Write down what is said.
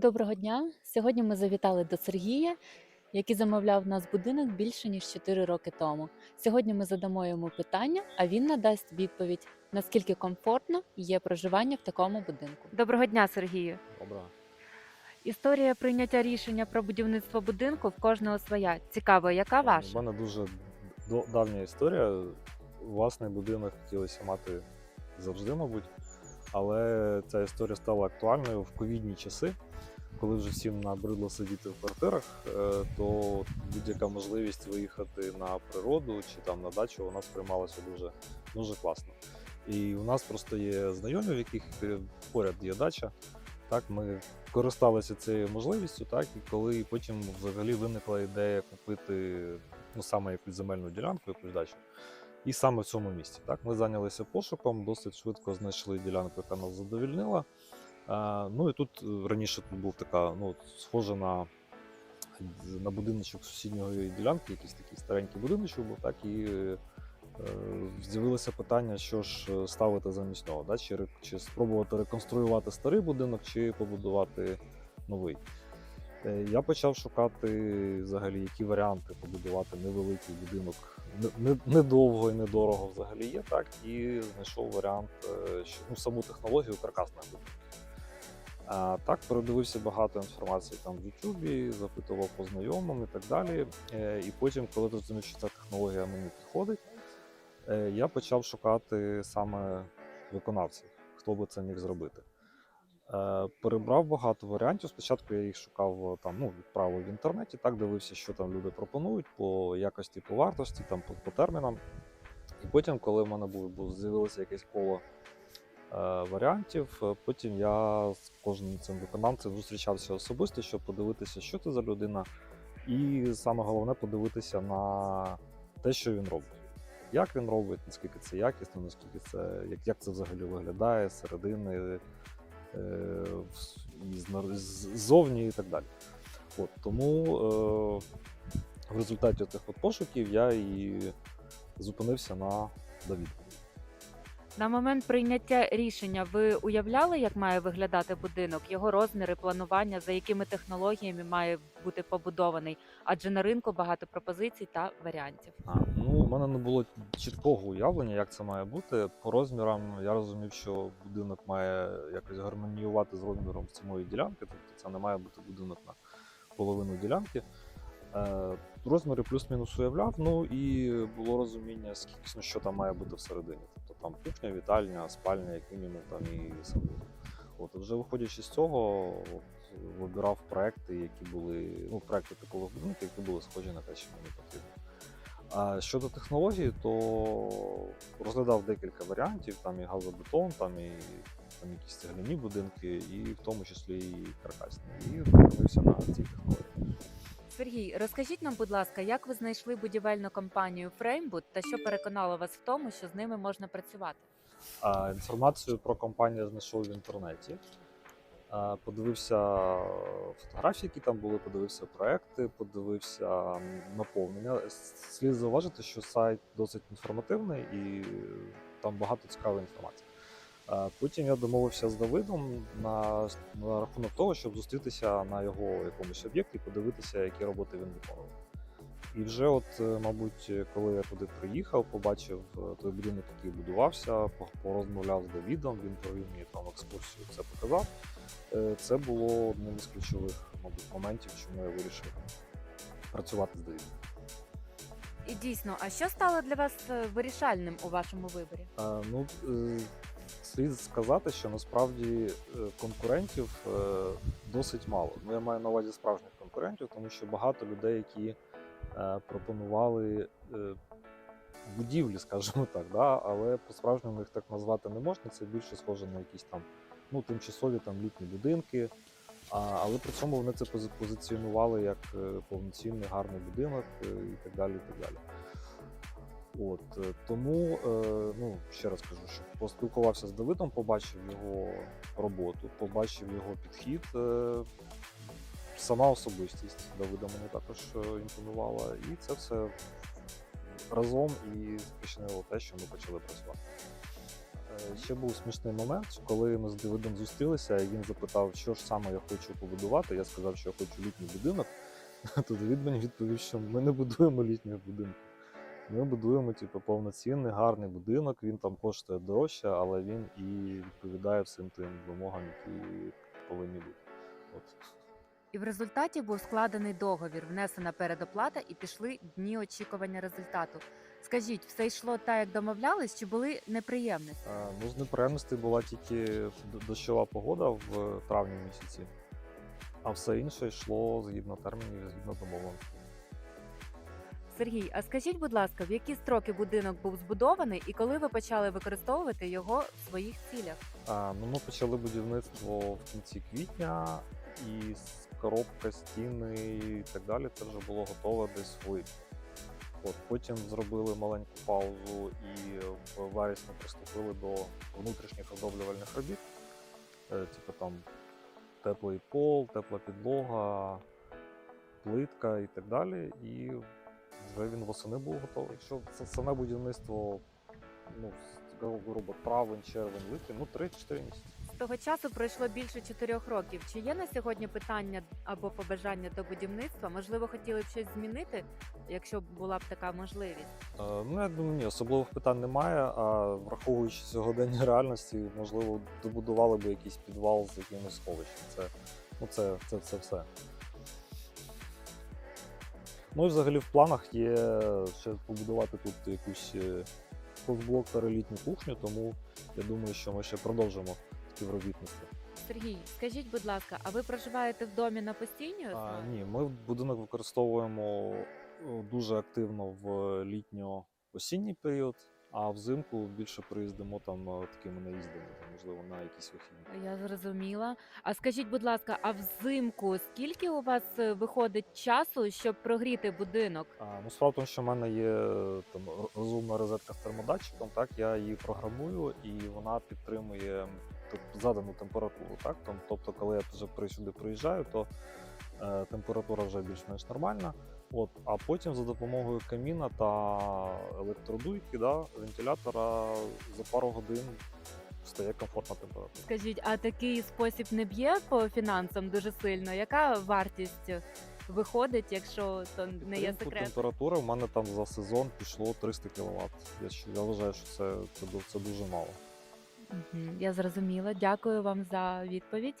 Доброго дня! Сьогодні ми завітали до Сергія, який замовляв в нас будинок більше ніж 4 роки тому. Сьогодні ми задамо йому питання, а він надасть відповідь, наскільки комфортно є проживання в такому будинку. Доброго дня, Сергію! Добре. Історія прийняття рішення про будівництво будинку в кожного своя. Цікаво, яка У ваша? мене дуже до- давня історія. Власний будинок хотілося мати завжди, мабуть. Але ця історія стала актуальною в ковідні часи, коли вже всім набридло сидіти в квартирах, е, то будь-яка можливість виїхати на природу чи там на дачу, вона сприймалася дуже, дуже класно. І у нас просто є знайомі, в яких е, поряд є дача. Так, ми користалися цією можливістю, так, і коли потім взагалі виникла ідея купити ну, саме якусь земельну ділянку, якусь дачу. І саме в цьому місці. Так, ми зайнялися пошуком, досить швидко знайшли ділянку, яка нас задовільнила. А, ну і тут е, раніше тут був така, ну, схожа на, на будиночок сусідньої ділянки, якийсь такий старенький будиночок був, так, і е, з'явилося питання, що ж е, ставити замість нього, да? чи, чи спробувати реконструювати старий будинок, чи побудувати новий. Е, Я почав шукати взагалі, які варіанти побудувати невеликий будинок не- не- і недорого взагалі є, так, і знайшов варіант, е, що ну, саму технологію каркасних будинків. А, так, передивився багато інформації там в Ютубі, запитував по знайомим і так далі. Е, І потім, коли зрозумів, що ця технологія мені підходить, е, я почав шукати саме виконавців, хто би це міг зробити. Е, Перебрав багато варіантів. Спочатку я їх шукав там, ну, відправив в інтернеті, так дивився, що там люди пропонують по якості, по вартості, там по, по термінам. І потім, коли в мене був, з'явилося якесь коло варіантів, е, потім я з кожним цим виконавцем зустрічався особисто, щоб подивитися, що це за людина, і саме головне подивитися на те, що він робить. Як він робить, наскільки це якісно, наскільки це, як, як це взагалі виглядає середини, е, ззовні і так далі. От, тому е, в результаті цих от пошуків я і зупинився на Давіду. На момент прийняття рішення ви уявляли, як має виглядати будинок, його розміри, планування, за якими технологіями має бути побудований? Адже на ринку багато пропозицій та варіантів. А, ну, у мене не було чіткого уявлення, як це має бути. По розмірам я розумів, що будинок має якось гармоніювати з розміром самої ділянки, тобто це не має бути будинок на половину ділянки. Е, розміри плюс-мінус уявляв, ну і було розуміння, скільки ну, що там має бути всередині. Там кухня, вітальня, спальня, як мінімум, там і садок. От, вже виходячи з цього, от, вибирав проекти, які були, ну, проекти типових будинків, які були схожі на те, що мені потрібно. А щодо технології, то розглядав декілька варіантів: там і газобетон, там і там якісь цегляні будинки, і в тому числі і каркасні. І зупинився на цій технології. Сергій, розкажіть нам, будь ласка, як ви знайшли будівельну компанію Фреймбуд та що переконало вас в тому, що з ними можна працювати? А, інформацію про компанію знайшов в інтернеті. А, Подивився фотографії, які там були, подивився проекти, подивився наповнення. Слід зауважити, що сайт досить інформативний і там багато цікавої інформації. А Потім я домовився з Давидом на, на рахунок того, щоб зустрітися на його якомусь об'єкті, подивитися, які роботи він виконував. І вже, от, е, мабуть, коли я туди приїхав, побачив е, той будинок, який будувався, порозмовляв з Давідом, він провів мені там екскурсію, це показав. Е, Це було одним із ключових, мабуть, моментів, чому я вирішив працювати з Давідом. І дійсно, а що стало для вас вирішальним у вашому виборі? Е, Ну, слід сказати, що насправді е, конкурентів е, досить мало. Ну, я маю на увазі справжніх конкурентів, тому що багато людей, які е, пропонували будівлі, скажімо так, да? але по-справжньому їх так назвати не можна. Це більше схоже на якісь там ну, тимчасові там літні будинки. А, але при цьому вони це пози- позиціонували як повноцінний гарний будинок і так далі. І так далі. От е, тому, е, ну ще раз кажу, що поспілкувався з Давидом, побачив його роботу, побачив його підхід. е, Сама особистість Давида мені також імпонувала, і це все разом і спричинило те, що ми почали працювати. Ще був смішний момент, коли ми з Давидом зустрілися, і він запитав, що ж саме я хочу побудувати. Я сказав, що я хочу літній будинок. То Давид мені відповів, що ми не будуємо літніх будинків. Ми будуємо типу, повноцінний гарний будинок. Він там коштує дорожче, але він і відповідає всім тим вимогам, які повинні бути. От. І в результаті був складений договір, внесена передоплата і пішли дні очікування результату. Скажіть, все йшло так, як домовлялись, чи були неприємності? Е, Ну, з неприємностей була тільки дощова погода в травні місяці, а все інше йшло згідно термінів, згідно домовленостей. Сергій, а скажіть, будь ласка, в які строки будинок був збудований і коли ви почали використовувати його в своїх цілях? А, ну, ми почали будівництво в кінці квітня, і коробка, стіни і так далі це вже було готове десь в липні. От, потім зробили маленьку паузу і в вересні приступили до внутрішніх оздоблювальних робіт. Е, типу там теплий пол, тепла підлога, плитка і так далі. І вже він восени був готовий. Якщо це саме будівництво, ну, грубо, травень, червень, липень, ну 3-4 місяці. З того часу пройшло більше чотирьох років. Чи є на сьогодні питання або побажання до будівництва? Можливо, хотіли б щось змінити, якщо б була б така можливість? Е, Ну, я думаю, ні, особливих питань немає. А враховуючи сьогодення реальності, можливо, добудували б якийсь підвал з якимось сховищем. Це, ну, це, це, це все. Ну і взагалі в планах є ще побудувати тут якусь е, хозблок та релітню кухню, тому я думаю, що ми ще продовжимо співробітництво. Сергій, скажіть, будь ласка, а ви проживаєте в домі на постійній основі? ні, ми будинок використовуємо е, дуже активно в літньо-осінній період, а взимку більше приїздимо там е, такими наїздами, можливо, на якісь вихідні. Я зрозуміла. А скажіть, будь ласка, а взимку скільки у вас е, виходить часу, щоб прогріти будинок? А, ну, справа в тому, що в мене є е, там розумна розетка з термодатчиком, так я її програмую, і вона підтримує задану температуру. Так? Там, тобто, коли я вже сюди приїжджаю, то е, температура вже більш-менш нормальна. От, а потім за допомогою каміна та електродуйки, да, вентилятора за пару годин стає комфортна температура. Скажіть, а такий спосіб не б'є по фінансам дуже сильно? Яка вартість виходить, якщо то не є секрет? температури в мене там за сезон пішло 300 кВт. Я, я вважаю, що це, це, це дуже мало. Мгм, Я зрозуміла. Дякую вам за відповідь.